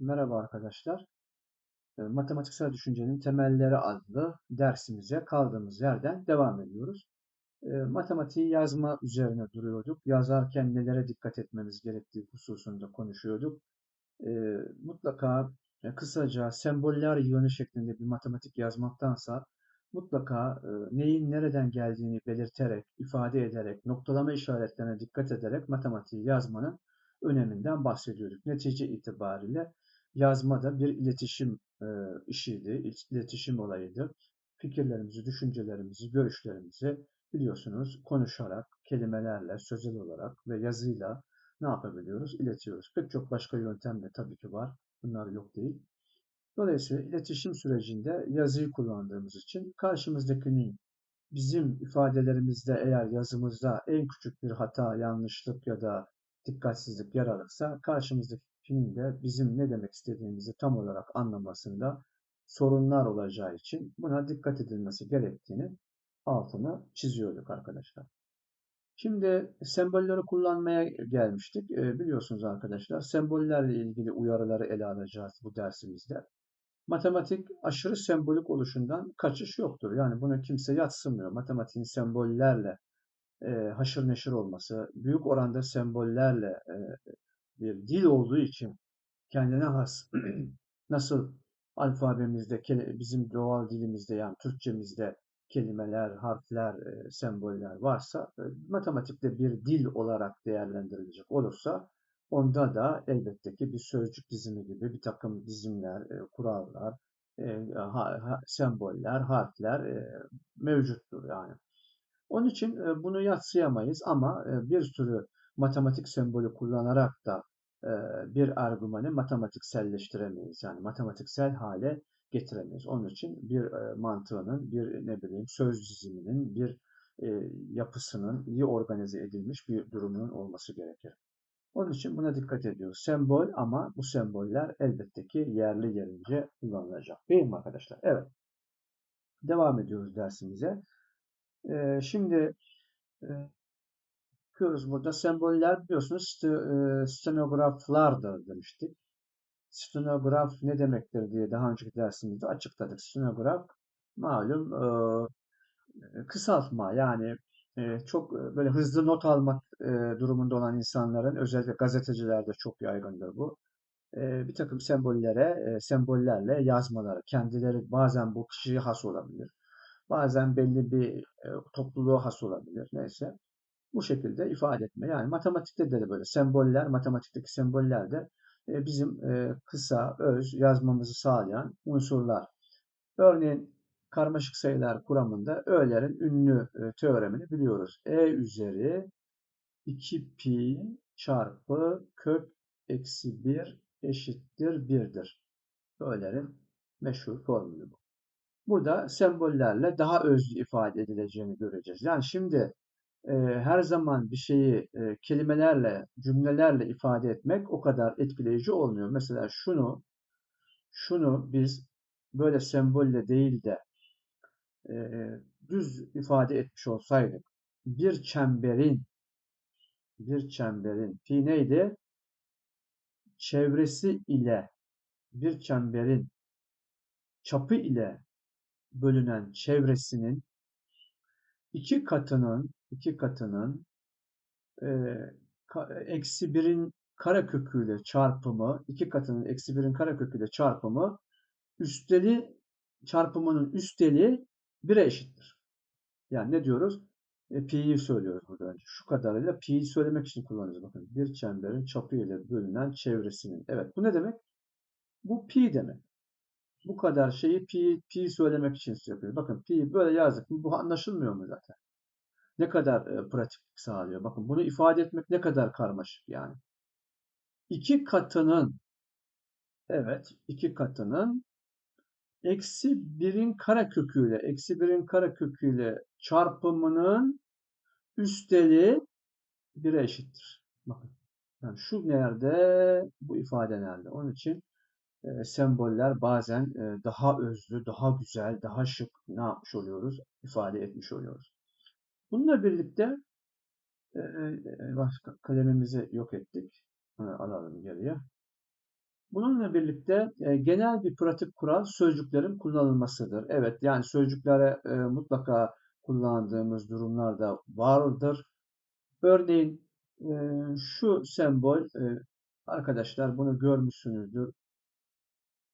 Merhaba arkadaşlar. E, Matematiksel Düşüncenin Temelleri adlı dersimize kaldığımız yerden devam ediyoruz. E, Matematiği yazma üzerine duruyorduk. Yazarken nelere dikkat etmemiz gerektiği hususunda konuşuyorduk. E, Mutlaka e, kısaca semboller yığını şeklinde bir matematik yazmaktansa mutlaka e, neyin nereden geldiğini belirterek, ifade ederek, noktalama işaretlerine dikkat ederek matematiği yazmanın öneminden bahsediyorduk. Netice itibariyle yazma da bir iletişim e, işiydi, iletişim olayıydı. Fikirlerimizi, düşüncelerimizi, görüşlerimizi biliyorsunuz konuşarak, kelimelerle, sözel olarak ve yazıyla ne yapabiliyoruz? İletiyoruz. Pek çok başka yöntem de tabii ki var. Bunlar yok değil. Dolayısıyla iletişim sürecinde yazıyı kullandığımız için karşımızdakinin bizim ifadelerimizde eğer yazımızda en küçük bir hata, yanlışlık ya da dikkatsizlik yer alırsa karşımızdakinin de bizim ne demek istediğimizi tam olarak anlamasında sorunlar olacağı için buna dikkat edilmesi gerektiğini altını çiziyorduk arkadaşlar. Şimdi sembolleri kullanmaya gelmiştik. E, biliyorsunuz arkadaşlar sembollerle ilgili uyarıları ele alacağız bu dersimizde. Matematik aşırı sembolik oluşundan kaçış yoktur. Yani bunu kimse yatsımıyor. Matematiğin sembollerle e, haşır neşir olması, büyük oranda sembollerle e, bir dil olduğu için kendine has nasıl alfabemizde, bizim doğal dilimizde yani Türkçemizde kelimeler, harfler, e, semboller varsa e, matematikte bir dil olarak değerlendirilecek olursa onda da elbette ki bir sözcük dizimi gibi bir takım dizimler, e, kurallar, semboller, harfler mevcuttur yani. Onun için bunu yatsıyamayız ama bir sürü matematik sembolü kullanarak da bir argümanı matematikselleştiremeyiz. Yani matematiksel hale getiremeyiz. Onun için bir mantığının, bir ne bileyim söz diziminin, bir yapısının iyi organize edilmiş bir durumunun olması gerekir. Onun için buna dikkat ediyoruz. Sembol ama bu semboller elbette ki yerli yerince kullanılacak. Değil mi arkadaşlar? Evet. Devam ediyoruz dersimize. Ee, şimdi e, bakıyoruz burada semboller biliyorsunuz stenograflardır demiştik. Stenograf ne demektir diye daha önceki dersimizde açıkladık. Stenograf malum e, kısaltma yani e, çok böyle hızlı not almak e, durumunda olan insanların özellikle gazetecilerde çok yaygındır bu. E, bir takım sembollere, e, sembollerle yazmaları. Kendileri bazen bu kişiye has olabilir. Bazen belli bir e, topluluğa has olabilir. Neyse. Bu şekilde ifade etme. Yani matematikte de böyle semboller, matematikteki semboller de e, bizim e, kısa, öz yazmamızı sağlayan unsurlar. Örneğin karmaşık sayılar kuramında öğelerin ünlü e, teoremini biliyoruz. E üzeri 2 pi çarpı kök eksi 1 eşittir 1'dir. Öğelerin meşhur formülü bu. Burada sembollerle daha özlü ifade edileceğini göreceğiz. Yani şimdi e, her zaman bir şeyi e, kelimelerle, cümlelerle ifade etmek o kadar etkileyici olmuyor. Mesela şunu, şunu biz böyle sembolle değil de e, düz ifade etmiş olsaydık bir çemberin bir çemberin pi neydi? Çevresi ile bir çemberin çapı ile bölünen çevresinin iki katının iki katının e, eksi birin kareköküyle çarpımı iki katının eksi birin kareköküyle çarpımı üsteli çarpımının üsteli 1'e eşittir. Yani ne diyoruz? E, pi'yi söylüyoruz burada önce. Şu kadarıyla pi'yi söylemek için kullanıyoruz. Bakın bir çemberin çapı ile bölünen çevresinin. Evet bu ne demek? Bu pi demek. Bu kadar şeyi pi, pi söylemek için yapıyoruz. Bakın pi böyle yazdık. Bu anlaşılmıyor mu zaten? Ne kadar e, pratiklik sağlıyor. Bakın bunu ifade etmek ne kadar karmaşık yani. İki katının evet iki katının eksi birin kare köküyle eksi birin kare köküyle çarpımının üsteli 1'e eşittir. Bakın. Yani şu nerede, bu ifade nerede? Onun için e, semboller bazen e, daha özlü, daha güzel, daha şık ne yapmış oluyoruz? ifade etmiş oluyoruz. Bununla birlikte e, e, başka kalemimizi yok ettik. Onu alalım geriye. Bununla birlikte e, genel bir pratik kural sözcüklerin kullanılmasıdır. Evet yani sözcüklere e, mutlaka kullandığımız durumlar da vardır. Örneğin e, şu sembol e, arkadaşlar bunu görmüşsünüzdür.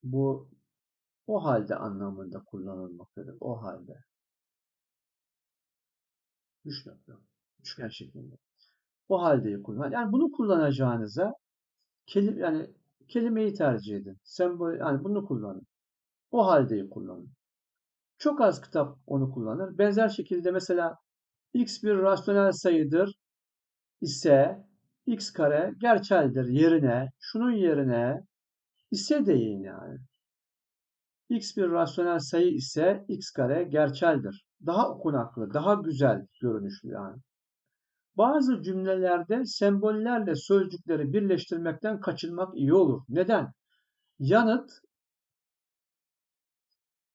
Bu o halde anlamında kullanılmaktadır. O halde. Üç nokta. Üçgen şeklinde. O haldeyi kullan. Yani bunu kullanacağınıza kelime, yani kelimeyi tercih edin. Sembol, yani bunu kullanın. O haldeyi kullanın. Çok az kitap onu kullanır. Benzer şekilde mesela x bir rasyonel sayıdır ise x kare gerçeldir yerine, şunun yerine ise deyin yani. x bir rasyonel sayı ise x kare gerçeldir. Daha okunaklı, daha güzel görünüşlü yani. Bazı cümlelerde sembollerle sözcükleri birleştirmekten kaçınmak iyi olur. Neden? Yanıt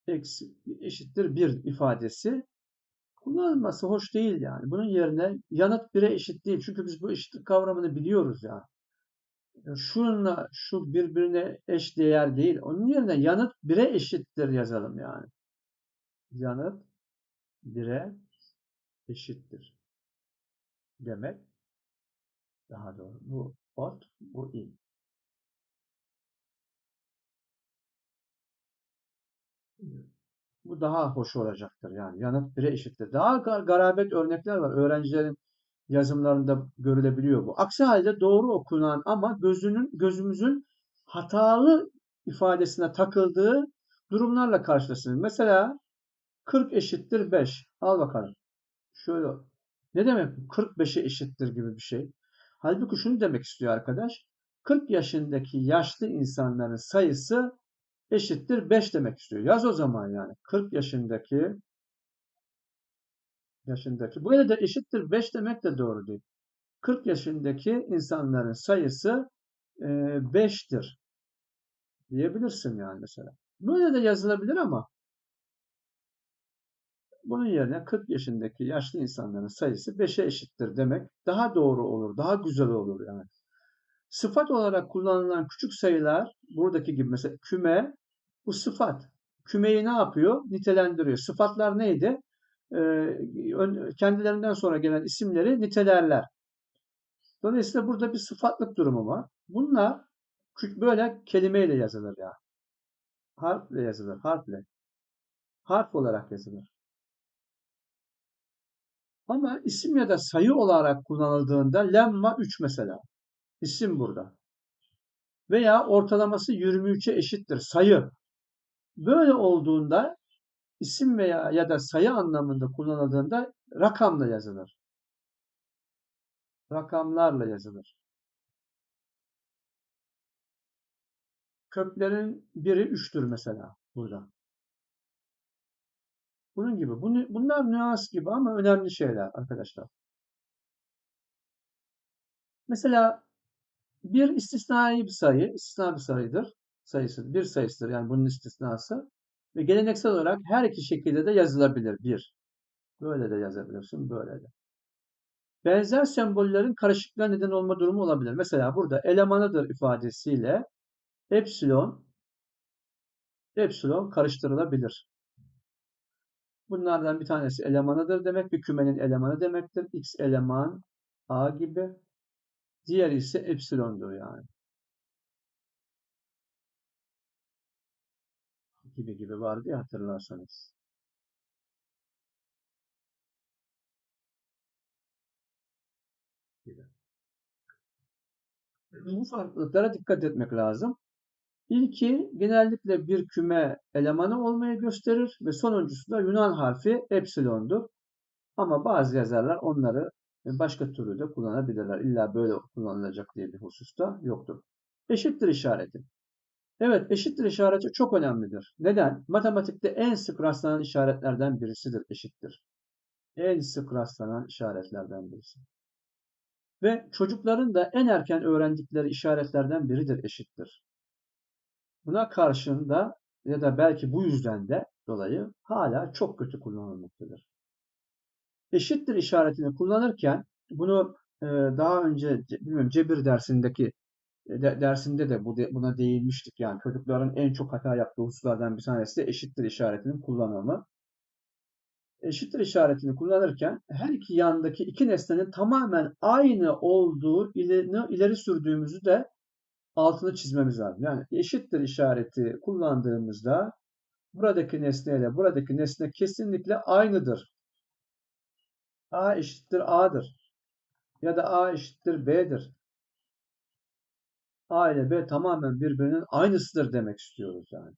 eksi, eşittir bir ifadesi kullanılması hoş değil yani. Bunun yerine yanıt bire eşit değil. Çünkü biz bu eşitlik kavramını biliyoruz ya. Yani. Şununla şu birbirine eş değer değil. Onun yerine yanıt bire eşittir yazalım yani. Yanıt bire eşittir demek daha doğru. Bu ot, bu in. Bu daha hoş olacaktır yani. Yanıt 1'e eşittir. Daha garabet örnekler var. Öğrencilerin yazımlarında görülebiliyor bu. Aksi halde doğru okunan ama gözünün gözümüzün hatalı ifadesine takıldığı durumlarla karşılaşırız. Mesela 40 eşittir 5. Al bakalım. Şöyle ne demek bu? 45'e eşittir gibi bir şey. Halbuki şunu demek istiyor arkadaş. 40 yaşındaki yaşlı insanların sayısı eşittir 5 demek istiyor. Yaz o zaman yani. 40 yaşındaki yaşındaki. Bu da eşittir 5 demek de doğru değil. 40 yaşındaki insanların sayısı e, 5'tir diyebilirsin yani mesela. Böyle de yazılabilir ama bunun yerine 40 yaşındaki yaşlı insanların sayısı 5'e eşittir demek daha doğru olur, daha güzel olur yani. Sıfat olarak kullanılan küçük sayılar buradaki gibi mesela küme bu sıfat. Kümeyi ne yapıyor? Nitelendiriyor. Sıfatlar neydi? Kendilerinden sonra gelen isimleri nitelerler. Dolayısıyla burada bir sıfatlık durumu var. Bunlar böyle kelimeyle yazılır ya. Harfle yazılır. Harfle. Harf olarak yazılır. Ama isim ya da sayı olarak kullanıldığında lemma 3 mesela. İsim burada. Veya ortalaması 23'e eşittir. Sayı. Böyle olduğunda isim veya ya da sayı anlamında kullanıldığında rakamla yazılır. Rakamlarla yazılır. Köklerin biri 3'tür mesela burada. Bunun gibi. Bunlar nüans gibi ama önemli şeyler arkadaşlar. Mesela bir istisnai bir sayı, istisna bir sayıdır. Sayısı, bir sayısıdır yani bunun istisnası. Ve geleneksel olarak her iki şekilde de yazılabilir. Bir. Böyle de yazabilirsin, böyle de. Benzer sembollerin karışıklığa neden olma durumu olabilir. Mesela burada elemanıdır ifadesiyle epsilon epsilon karıştırılabilir. Bunlardan bir tanesi elemanıdır demek. Bir kümenin elemanı demektir. X eleman A gibi. Diğeri ise epsilondur yani. Gibi gibi vardı ya hatırlarsanız. Bu farklılıklara dikkat etmek lazım. İlki genellikle bir küme elemanı olmayı gösterir ve sonuncusu da Yunan harfi epsilondur. Ama bazı yazarlar onları başka türlü de kullanabilirler. İlla böyle kullanılacak diye bir hususta yoktur. Eşittir işareti. Evet eşittir işareti çok önemlidir. Neden? Matematikte en sık rastlanan işaretlerden birisidir eşittir. En sık rastlanan işaretlerden birisi. Ve çocukların da en erken öğrendikleri işaretlerden biridir eşittir. Buna karşında ya da belki bu yüzden de dolayı hala çok kötü kullanılmaktadır. Eşittir işaretini kullanırken bunu e, daha önce bilmiyorum cebir dersindeki de, dersinde de bu buna değinmiştik. Yani çocukların en çok hata yaptığı hususlardan bir tanesi de eşittir işaretinin kullanımı. Eşittir işaretini kullanırken her iki yandaki iki nesnenin tamamen aynı olduğu ileri, ileri sürdüğümüzü de altını çizmemiz lazım. Yani eşittir işareti kullandığımızda buradaki nesne ile buradaki nesne kesinlikle aynıdır. A eşittir A'dır. Ya da A eşittir B'dir. A ile B tamamen birbirinin aynısıdır demek istiyoruz yani.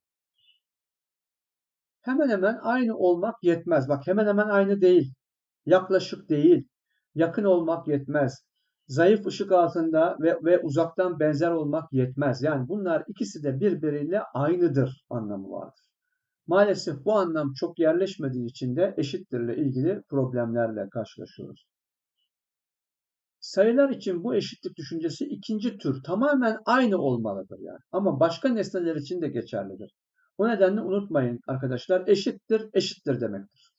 Hemen hemen aynı olmak yetmez. Bak hemen hemen aynı değil. Yaklaşık değil. Yakın olmak yetmez. Zayıf ışık altında ve, ve uzaktan benzer olmak yetmez. Yani bunlar ikisi de birbiriyle aynıdır anlamı vardır. Maalesef bu anlam çok yerleşmediği için de eşittirle ilgili problemlerle karşılaşıyoruz. Sayılar için bu eşitlik düşüncesi ikinci tür tamamen aynı olmalıdır yani. Ama başka nesneler için de geçerlidir. O nedenle unutmayın arkadaşlar eşittir eşittir demektir.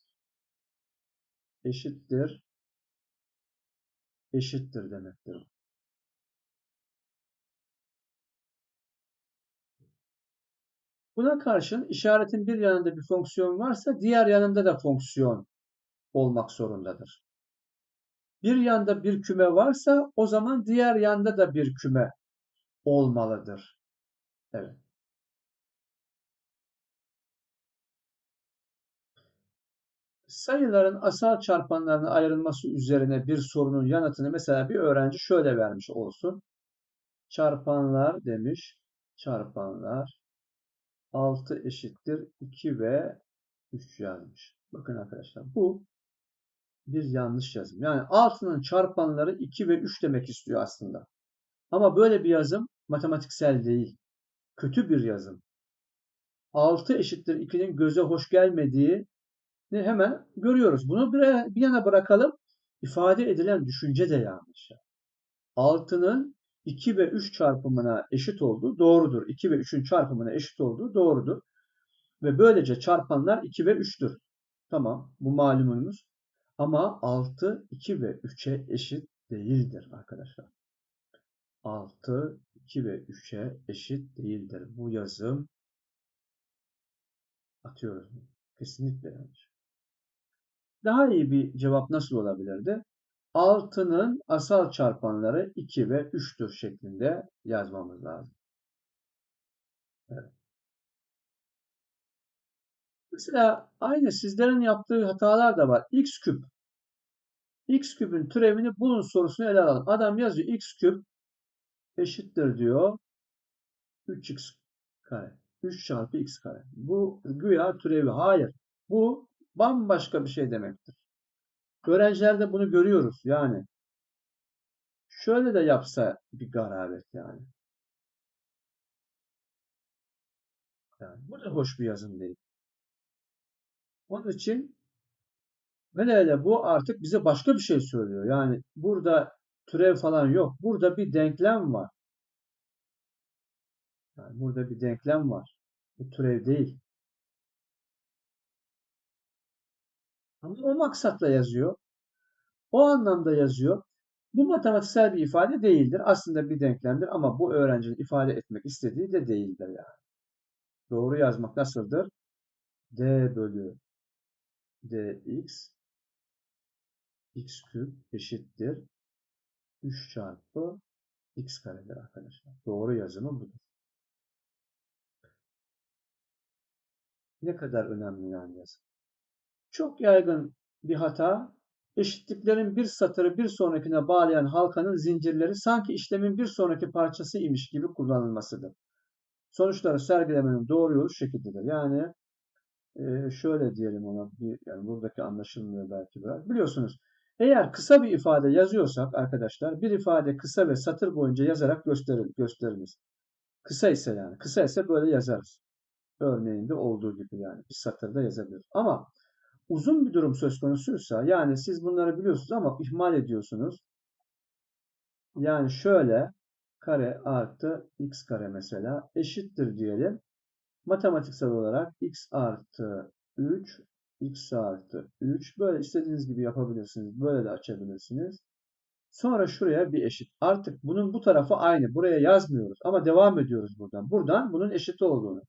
Eşittir eşittir demektir. Buna karşın işaretin bir yanında bir fonksiyon varsa diğer yanında da fonksiyon olmak zorundadır. Bir yanda bir küme varsa o zaman diğer yanda da bir küme olmalıdır. Evet. Sayıların asal çarpanlarına ayrılması üzerine bir sorunun yanıtını mesela bir öğrenci şöyle vermiş olsun. Çarpanlar demiş. Çarpanlar 6 eşittir 2 ve 3 yazmış. Bakın arkadaşlar bu bir yanlış yazım. Yani 6'nın çarpanları 2 ve 3 demek istiyor aslında. Ama böyle bir yazım matematiksel değil. Kötü bir yazım. 6 eşittir 2'nin göze hoş gelmediği hemen görüyoruz. Bunu bir yana bırakalım. İfade edilen düşünce de yanlış. 6'nın 2 ve 3 çarpımına eşit olduğu doğrudur. 2 ve 3'ün çarpımına eşit olduğu doğrudur. Ve böylece çarpanlar 2 ve 3'tür. Tamam bu malumunuz. Ama 6 2 ve 3'e eşit değildir arkadaşlar. 6 2 ve 3'e eşit değildir. Bu yazım atıyoruz. Kesinlikle yanlış. Daha iyi bir cevap nasıl olabilirdi? 6'nın asal çarpanları 2 ve 3'tür şeklinde yazmamız lazım. Evet. Mesela aynı sizlerin yaptığı hatalar da var. x küp. X küpün türevini bulun sorusunu ele alalım. Adam yazıyor x küp eşittir diyor. 3x kare. 3 çarpı x kare. Bu güya türevi. Hayır. Bu bambaşka bir şey demektir. Öğrencilerde bunu görüyoruz. Yani şöyle de yapsa bir garabet yani. Yani bu da hoş bir yazım değil. Onun için hele hele bu artık bize başka bir şey söylüyor. Yani burada türev falan yok. Burada bir denklem var. Yani burada bir denklem var. Bu türev değil. Ama o maksatla yazıyor. O anlamda yazıyor. Bu matematiksel bir ifade değildir. Aslında bir denklemdir ama bu öğrencinin ifade etmek istediği de değildir yani. Doğru yazmak nasıldır? d bölü dx x küp eşittir 3 çarpı x karedir arkadaşlar. Doğru yazımı budur. Ne kadar önemli yani yazım. Çok yaygın bir hata eşitliklerin bir satırı bir sonrakine bağlayan halkanın zincirleri sanki işlemin bir sonraki parçası imiş gibi kullanılmasıdır. Sonuçları sergilemenin doğru yolu şekildedir. Yani e, şöyle diyelim ona, bir, yani buradaki anlaşılmıyor belki biraz. Biliyorsunuz eğer kısa bir ifade yazıyorsak arkadaşlar bir ifade kısa ve satır boyunca yazarak gösterir, gösteririz. Kısa ise yani kısa ise böyle yazarız. Örneğinde olduğu gibi yani bir satırda yazabiliriz. Ama uzun bir durum söz konusuysa yani siz bunları biliyorsunuz ama ihmal ediyorsunuz. Yani şöyle kare artı x kare mesela eşittir diyelim. Matematiksel olarak x artı 3 x artı 3 böyle istediğiniz gibi yapabilirsiniz. Böyle de açabilirsiniz. Sonra şuraya bir eşit. Artık bunun bu tarafı aynı. Buraya yazmıyoruz ama devam ediyoruz buradan. Buradan bunun eşit olduğunu.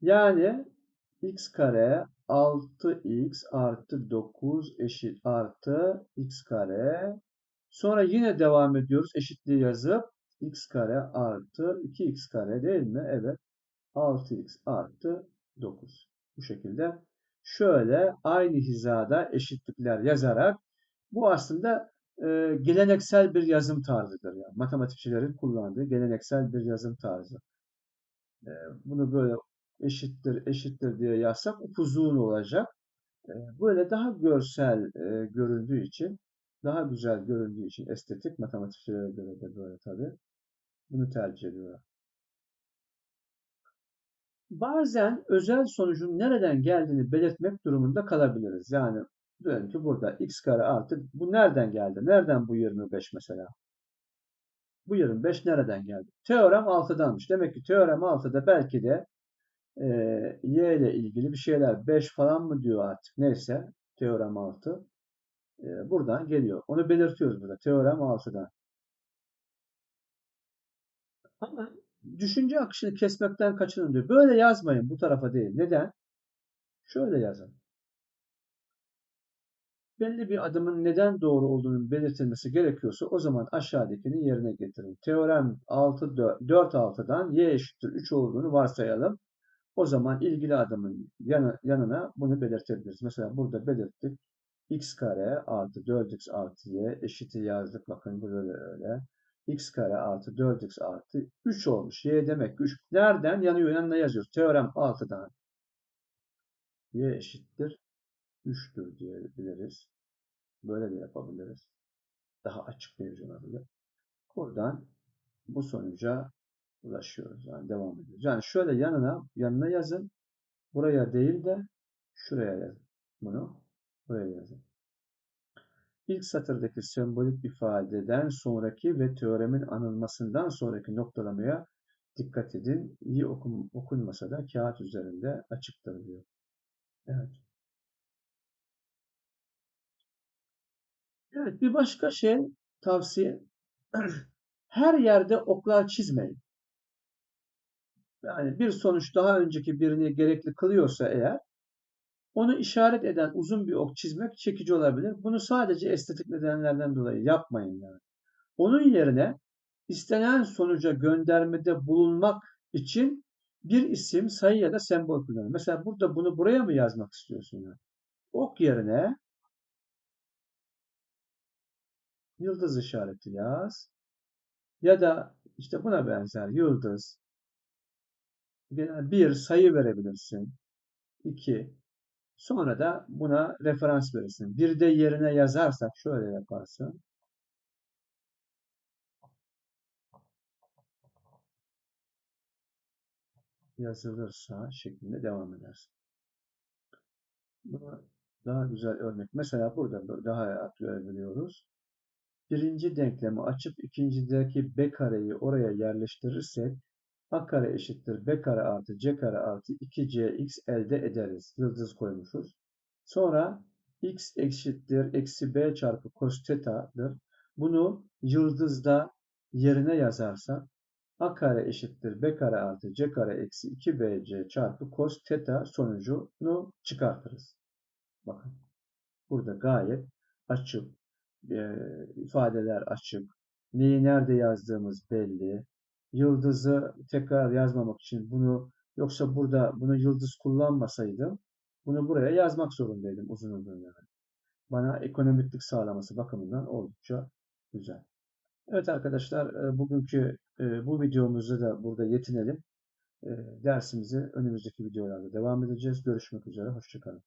Yani x kare 6x artı 9 eşit artı x kare. Sonra yine devam ediyoruz. Eşitliği yazıp x kare artı 2x kare değil mi? Evet. 6x artı 9. Bu şekilde şöyle aynı hizada eşitlikler yazarak bu aslında e, geleneksel bir yazım tarzıdır. Yani. Matematikçilerin kullandığı geleneksel bir yazım tarzı. E, bunu böyle eşittir eşittir diye yazsak upuzun olacak. E, böyle daha görsel e, göründüğü için daha güzel göründüğü için estetik matematikçilere göre de böyle tabii. Bunu tercih ediyorlar. Bazen özel sonucun nereden geldiğini belirtmek durumunda kalabiliriz. Yani diyelim ki burada x kare artı bu nereden geldi? Nereden bu 25 mesela? Bu 25 nereden geldi? Teorem 6'danmış. Demek ki teorem 6'da belki de e, y ile ilgili bir şeyler 5 falan mı diyor artık. Neyse teorem 6 e, buradan geliyor. Onu belirtiyoruz burada. Teorem 6'dan. Ama düşünce akışını kesmekten kaçının diyor. Böyle yazmayın bu tarafa değil. Neden? Şöyle yazın. Belli bir adımın neden doğru olduğunun belirtilmesi gerekiyorsa o zaman aşağıdakini yerine getirin. Teorem 6, 4, 4 6'dan y eşittir 3 olduğunu varsayalım. O zaman ilgili adımın yanına bunu belirtebiliriz. Mesela burada belirttik. x kare artı 4x artı y eşiti yazdık. Bakın burada da öyle x kare artı 4x artı 3 olmuş. Y demek ki 3. Nereden? Yanıyor yanına yazıyoruz. Teorem 6'dan y eşittir 3'tür diyebiliriz. Böyle de yapabiliriz. Daha açıklayıcı olabilir. Buradan bu sonuca ulaşıyoruz. Yani devam ediyoruz. Yani şöyle yanına yanına yazın. Buraya değil de şuraya yazın. Bunu buraya yazın. İlk satırdaki sembolik ifadeden sonraki ve teoremin anılmasından sonraki noktalamaya dikkat edin. İyi okun, okunmasa da kağıt üzerinde açıktır diyor. Evet. Evet bir başka şey tavsiye. Her yerde oklar çizmeyin. Yani bir sonuç daha önceki birini gerekli kılıyorsa eğer onu işaret eden uzun bir ok çizmek çekici olabilir. Bunu sadece estetik nedenlerden dolayı yapmayın yani. Onun yerine istenen sonuca göndermede bulunmak için bir isim, sayı ya da sembol kullanın. Mesela burada bunu buraya mı yazmak istiyorsun? Yani? Ok yerine yıldız işareti yaz. Ya da işte buna benzer yıldız. Bir sayı verebilirsin. 2 Sonra da buna referans verirsin. Bir de yerine yazarsak şöyle yaparsın. Yazılırsa şeklinde devam edersin. Buna daha güzel örnek. Mesela burada daha rahat görebiliyoruz. Birinci denklemi açıp ikincideki b kareyi oraya yerleştirirsek a kare eşittir b kare artı c kare artı 2cx elde ederiz. Yıldız koymuşuz. Sonra x eşittir eksi b çarpı cos teta'dır. Bunu yıldızda yerine yazarsak a kare eşittir b kare artı c kare eksi 2bc çarpı cos teta sonucunu çıkartırız. Bakın burada gayet açık e, ifadeler açık. Neyi nerede yazdığımız belli yıldızı tekrar yazmamak için bunu yoksa burada bunu yıldız kullanmasaydım bunu buraya yazmak zorundaydım uzun uzun yani. Bana ekonomiklik sağlaması bakımından oldukça güzel. Evet arkadaşlar e, bugünkü e, bu videomuzda da burada yetinelim. E, dersimizi önümüzdeki videolarda devam edeceğiz. Görüşmek üzere. Hoşçakalın.